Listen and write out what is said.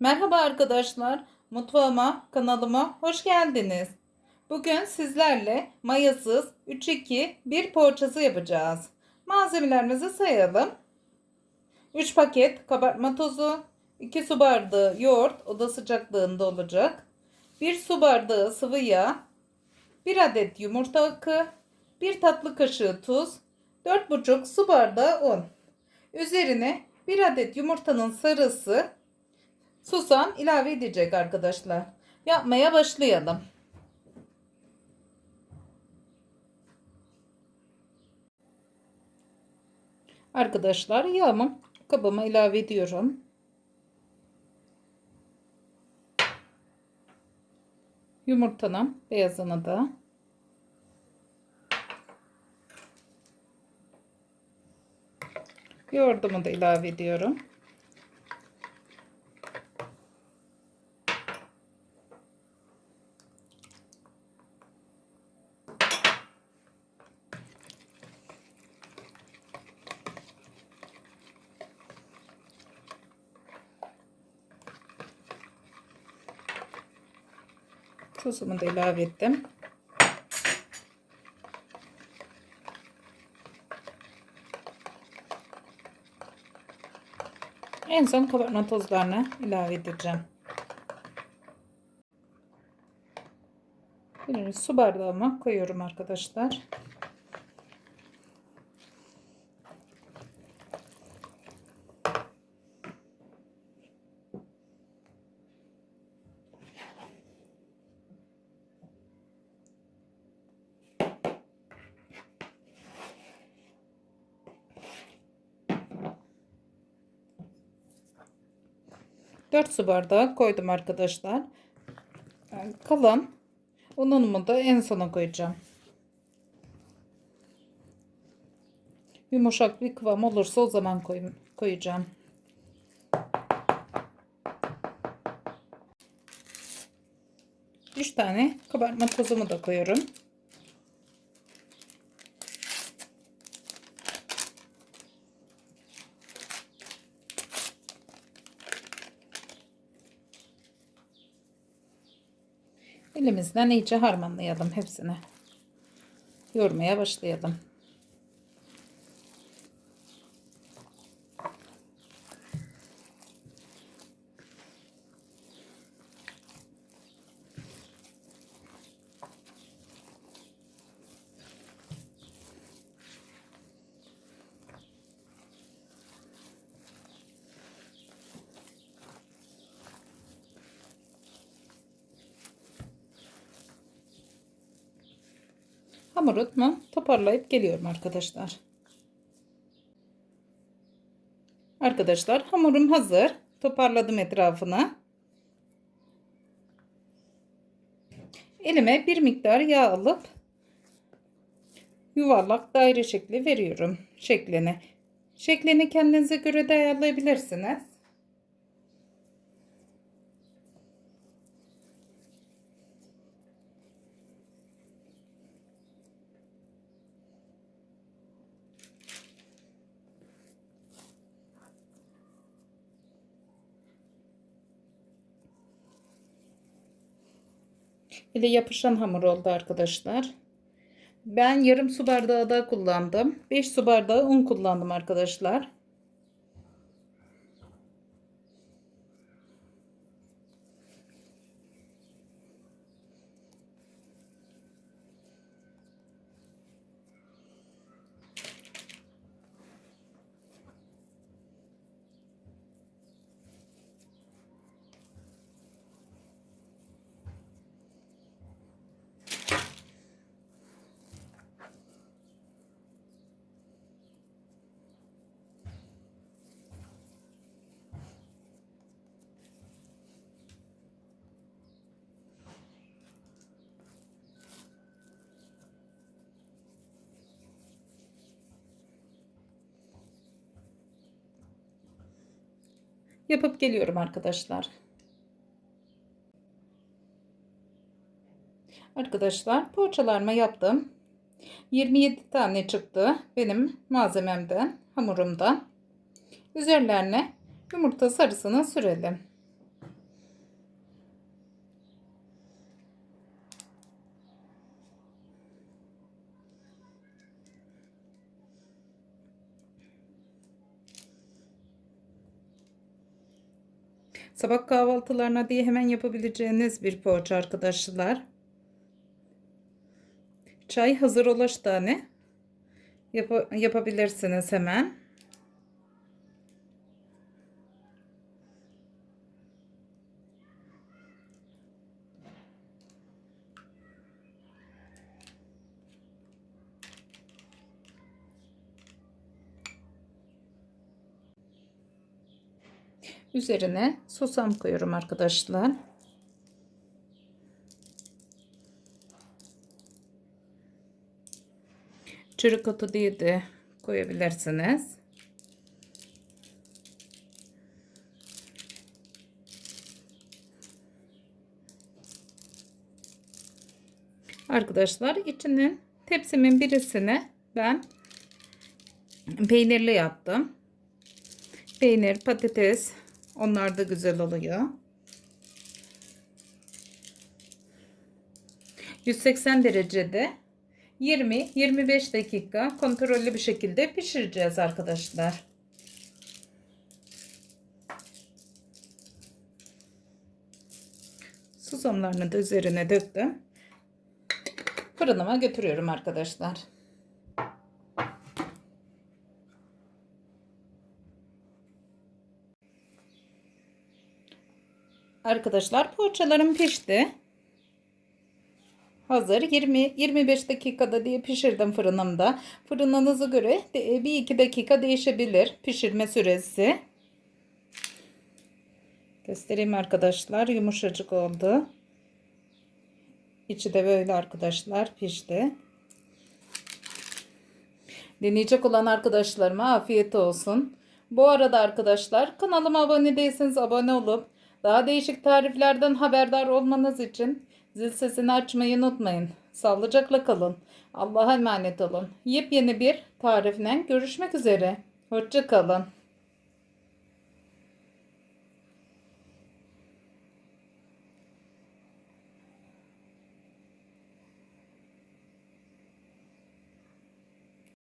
Merhaba arkadaşlar, mutfağıma, kanalıma hoş geldiniz. Bugün sizlerle mayasız 3-2-1 poğaçası yapacağız. Malzemelerimizi sayalım. 3 paket kabartma tozu, 2 su bardağı yoğurt oda sıcaklığında olacak. 1 su bardağı sıvı yağ, 1 adet yumurta akı, 1 tatlı kaşığı tuz, 4,5 su bardağı un. Üzerine 1 adet yumurtanın sarısı, susam ilave edecek arkadaşlar. Yapmaya başlayalım. Arkadaşlar yağımı kabıma ilave ediyorum. Yumurtanın beyazını da yoğurdumu da ilave ediyorum. Tuzumu da ilave ettim. En son kabartma tozlarını ilave edeceğim. Bir su bardağıma koyuyorum arkadaşlar. Dört su bardağı koydum arkadaşlar. Kalan unumu da en sona koyacağım. Yumuşak bir kıvam olursa o zaman koy, koyacağım. Üç tane kabartma tozumu da koyuyorum. Elimizden iyice harmanlayalım hepsini. Yoğurmaya başlayalım. Hamurumu toparlayıp geliyorum arkadaşlar. Arkadaşlar hamurum hazır. Toparladım etrafını. Elime bir miktar yağ alıp yuvarlak daire şekli veriyorum şeklini. Şeklini kendinize göre de ayarlayabilirsiniz. Ile yapışan hamur oldu arkadaşlar. Ben yarım su bardağı da kullandım. 5 su bardağı un kullandım arkadaşlar. Yapıp geliyorum arkadaşlar. Arkadaşlar poğaçalarımı yaptım. 27 tane çıktı benim malzememden, hamurumdan. Üzerlerine yumurta sarısını sürelim. Sabah kahvaltılarına diye hemen yapabileceğiniz bir poğaça arkadaşlar. Çay hazır ulaş tane yap yapabilirsiniz hemen. Üzerine susam koyuyorum arkadaşlar. Çürük otu diye de koyabilirsiniz. Arkadaşlar içinin tepsimin birisine ben peynirli yaptım. Peynir, patates onlar da güzel oluyor. 180 derecede 20-25 dakika kontrollü bir şekilde pişireceğiz arkadaşlar. Susamlarını da üzerine döktüm. Fırınıma götürüyorum arkadaşlar. Arkadaşlar poğaçalarım pişti. Hazır 20-25 dakikada diye pişirdim fırınımda. Fırınınıza göre 1-2 dakika değişebilir pişirme süresi. Göstereyim arkadaşlar yumuşacık oldu. İçi de böyle arkadaşlar pişti. Deneyecek olan arkadaşlarıma afiyet olsun. Bu arada arkadaşlar kanalıma abone değilseniz abone olup daha değişik tariflerden haberdar olmanız için zil sesini açmayı unutmayın. Sağlıcakla kalın. Allah'a emanet olun. Yepyeni bir tarifle görüşmek üzere. Hoşça kalın.